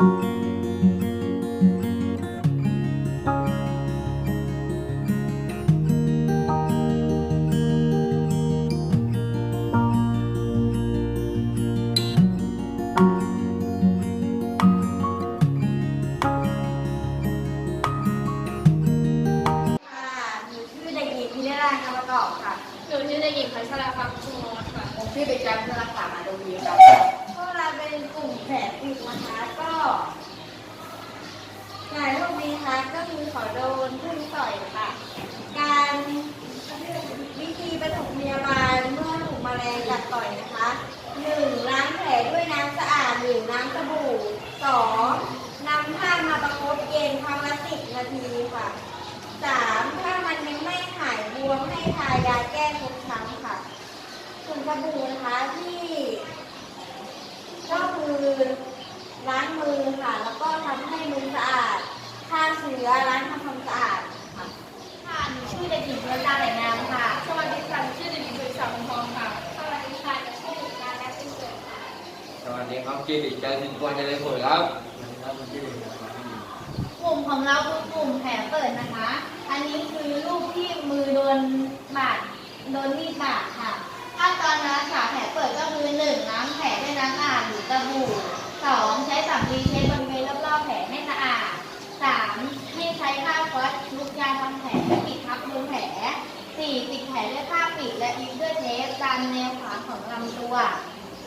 ค่ะหนูชื่อเด็กหญิงพินิราคำประกอบค่ะหนูชื่อเด็กหญิงพัชราภาคุโมทค่ะผมชื่อเด็กชายพลักษามาดวีครับพวกเราเป็นกลุ่มแผลปิดนะคะก็งานะก็คือขอโดนพึ่งต่อยค่ะ การวิธีปฐมพยาบาลเมื่อถูกแมลงกัดต่อยนะคะหนึ่งล้างแผลด้วยน้ำสะอาดหรือน้ำสบู่สองนำผ้ามาประคบเย็นครั้งละสิบนาทีค่ะสามถ้ามันยังไม่หายบวมให้ทายาแก้ทุกครั้งค่ะส่วนสบู่นะคะที่ ก็คือล้างมือค่ะแล้วก็ทำให้มือสะอาด ฆ่าเชื้อล้างทำความสะอาดค่ะค่ะหนูชื่อเด็กหญิงเพื่อนตาไหลงามค่ะ สวัสดีค่ะหนูชื่อเด็กหญิงสุริสาพงทองค่ะ สวัสดีค่ะหนูชื่อเด็กชายแม่เป็นเกิดค่ะ สวัสดีครับชื่อเด็กชายสินควรเจริญผลครับกลุ่มของเราคือกลุ่มแผลเปิดนะคะ อันนี้คือรูปที่มือโดนบาดโดนมีดบาดค่ะขั้นตอนการรักษาแผลเปิดก็คือหนึ่งล้างแผลด้วยน้ำอาดหรือสบู่สองใช้สำลี ให้ใช้ผ้าก๊อซลุกยาทำแผลปิดทับบนแผลสี่ปิดแผลด้วยผ้าปิดและยึดด้วยเทปตามแนวขวาของลำตัว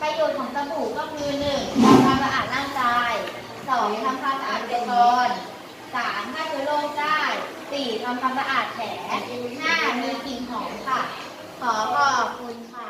ประโยชน์ของสบู่ก็คือหนึ่งทำความสะอาดร่างกายสองทำความสะอาดอุปกรณ์สามฆ่าเชื้อโรคได้สี่ทำความสะอาดแผลห้ามีกลิ่นหอมค่ะ ขอขอบคุณค่ะ